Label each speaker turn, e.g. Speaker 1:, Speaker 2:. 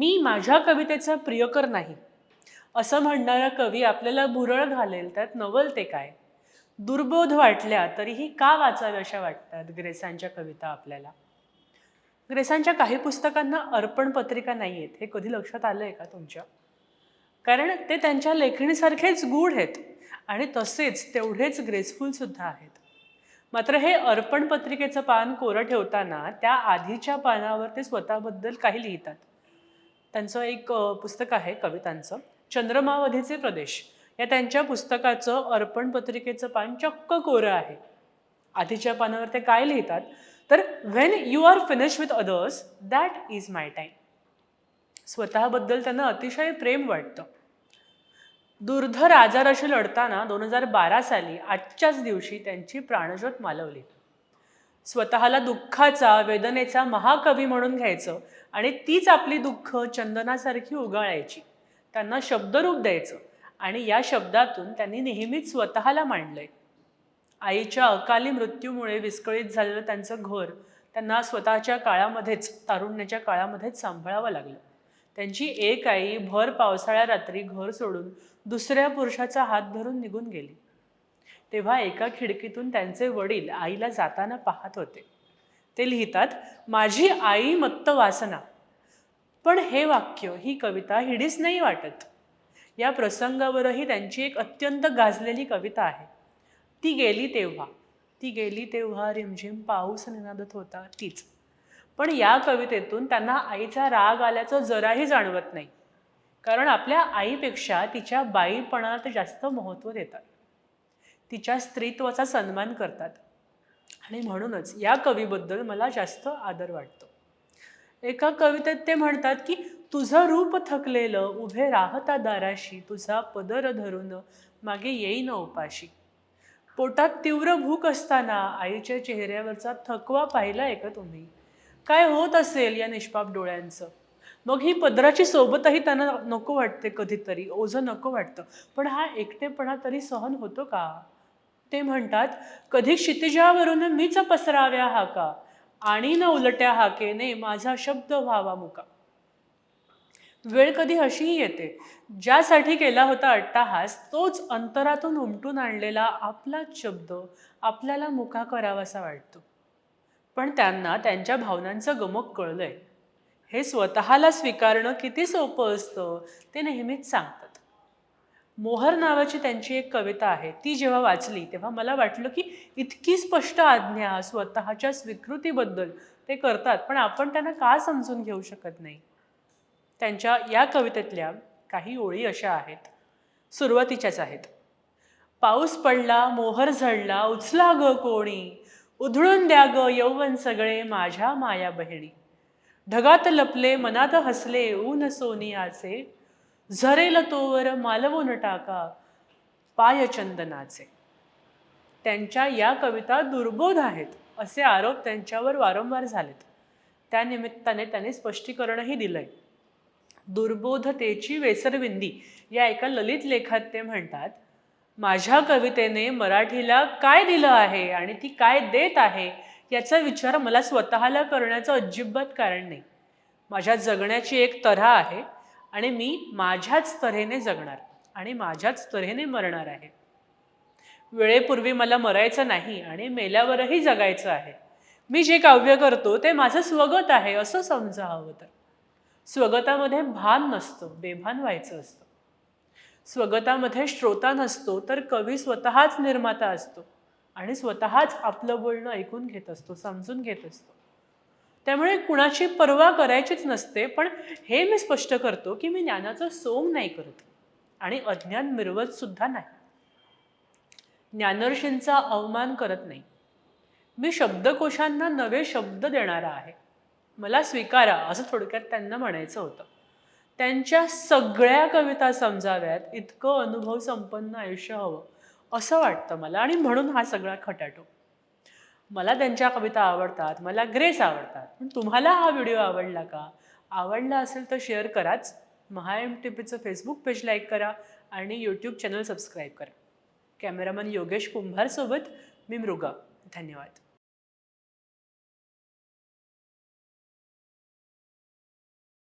Speaker 1: मी माझ्या कवितेचा प्रियकर नाही असं म्हणणारा कवी आपल्याला भुरळ घालेल त्यात नवल ते काय दुर्बोध वाटल्या तरीही का अशा वाटतात ग्रेसांच्या कविता आपल्याला ग्रेसांच्या काही पुस्तकांना अर्पण पत्रिका नाही आहेत हे कधी लक्षात आलं आहे का तुमच्या कारण ते त्यांच्या लेखणीसारखेच गूढ आहेत आणि तसेच तेवढेच ग्रेसफुलसुद्धा आहेत मात्र हे अर्पण पत्रिकेचं पान कोरं ठेवताना त्या आधीच्या पानावर ते स्वतःबद्दल काही लिहितात त्यांचं एक पुस्तक आहे कवितांचं चंद्रमावधीचे प्रदेश या त्यांच्या पुस्तकाचं अर्पण पत्रिकेचं पान चक्क कोर आहे आधीच्या पानावर ते काय लिहितात तर when you are finish with others that is my time स्वतःबद्दल त्यांना अतिशय प्रेम वाटतं दुर्धर आजाराशी लढताना दोन हजार बारा साली आजच्याच दिवशी त्यांची प्राणज्योत मालवली स्वतःला दुःखाचा वेदनेचा महाकवी म्हणून घ्यायचं आणि तीच आपली दुःख चंदनासारखी उगाळायची त्यांना शब्दरूप द्यायचं आणि या शब्दातून त्यांनी नेहमीच स्वतःला मांडलंय आईच्या अकाली मृत्यूमुळे विस्कळीत झालेलं त्यांचं घर त्यांना स्वतःच्या काळामध्येच तारुण्याच्या काळामध्येच सांभाळावं लागलं त्यांची एक आई भर पावसाळ्या रात्री घर सोडून दुसऱ्या पुरुषाचा हात धरून निघून गेली तेव्हा एका खिडकीतून त्यांचे वडील आईला जाताना पाहत होते ते लिहितात माझी आई मत्त वासना पण हे वाक्य ही कविता हिडीच नाही वाटत या प्रसंगावरही त्यांची एक अत्यंत गाजलेली कविता आहे ती गेली तेव्हा ती गेली तेव्हा रिमझिम पाऊस निनादत होता तीच पण या कवितेतून त्यांना आईचा राग आल्याचं जराही जाणवत नाही कारण आपल्या आईपेक्षा तिच्या बाईपणात जास्त महत्त्व देतात तिच्या स्त्रीत्वाचा सन्मान करतात आणि म्हणूनच या कवीबद्दल मला जास्त आदर वाटतो एका कवितेत ते म्हणतात की तुझं रूप थकलेलं उभे राहता दाराशी तुझा पदर धरून मागे येईन उपाशी पोटात तीव्र भूक असताना आईच्या चेहऱ्यावरचा थकवा आहे का तुम्ही काय होत असेल या निष्पाप डोळ्यांचं मग ही पदराची सोबतही त्यांना नको वाटते कधीतरी ओझं नको वाटतं पण हा एकटेपणा तरी सहन होतो का ते म्हणतात कधी क्षितिजावरून मीच पसराव्या हा का आणि न उलट्या हाकेने माझा शब्द व्हावा मुका वेळ कधी अशीही येते ज्यासाठी केला होता अट्टाहास तोच अंतरातून उमटून आणलेला आपलाच शब्द आपल्याला मुका करावासा वाटतो पण त्यांना त्यांच्या भावनांचं गमक कळलंय हे स्वतःला स्वीकारणं किती सोपं असतं ते नेहमीच सांगतात मोहर नावाची त्यांची एक कविता आहे ती जेव्हा वाचली तेव्हा मला वाटलं की इतकी स्पष्ट आज्ञा स्वतःच्या स्वीकृतीबद्दल ते करतात पण आपण त्यांना का समजून घेऊ शकत नाही त्यांच्या या कवितेतल्या काही ओळी अशा आहेत सुरुवातीच्याच आहेत पाऊस पडला मोहर झडला उचला ग कोणी उधळून द्या ग यौवन सगळे माझ्या माया बहिणी ढगात लपले मनात हसले ऊन सोनियाचे झरेल तोवर मालवून टाका पायचंदनाचे त्यांच्या या कविता दुर्बोध आहेत असे आरोप त्यांच्यावर वारंवार झालेत त्यानिमित्ताने त्याने स्पष्टीकरणही दिलंय दुर्बोधतेची वेसरविंदी या एका ललित लेखात ते म्हणतात माझ्या कवितेने मराठीला काय दिलं आहे आणि ती काय देत आहे याचा विचार मला स्वतःला करण्याचं अजिबात कारण नाही माझ्या जगण्याची एक तऱ्हा आहे आणि मी माझ्याच तऱ्हेने जगणार आणि माझ्याच तऱ्हेने मरणार आहे वेळेपूर्वी मला मरायचं नाही आणि मेल्यावरही जगायचं आहे मी जे काव्य करतो ते माझं स्वगत आहे असं समजा हवं तर स्वगतामध्ये भान नसतं बेभान व्हायचं असतं स्वगतामध्ये श्रोता नसतो तर कवी स्वतःच निर्माता असतो आणि स्वतःच आपलं बोलणं ऐकून घेत असतो समजून घेत असतो त्यामुळे कुणाची पर्वा करायचीच नसते पण हे मी स्पष्ट करतो की मी ज्ञानाचा सोंग नाही करत आणि अज्ञान मिरवत सुद्धा नाही ज्ञानर्षींचा अवमान करत नाही मी शब्दकोशांना नवे शब्द देणारा आहे मला स्वीकारा असं थोडक्यात त्यांना म्हणायचं होतं त्यांच्या सगळ्या कविता समजाव्यात इतकं अनुभव संपन्न आयुष्य हवं असं वाटतं मला आणि म्हणून हा सगळा खटाटो मला त्यांच्या कविता आवडतात मला ग्रेस आवडतात पण तुम्हाला हा व्हिडिओ आवडला का आवडला असेल तर शेअर कराच महा एम टीपीचं फेसबुक पेज लाईक करा आणि यूट्यूब चॅनल सबस्क्राईब करा कॅमेरामन योगेश कुंभारसोबत मी मृगा धन्यवाद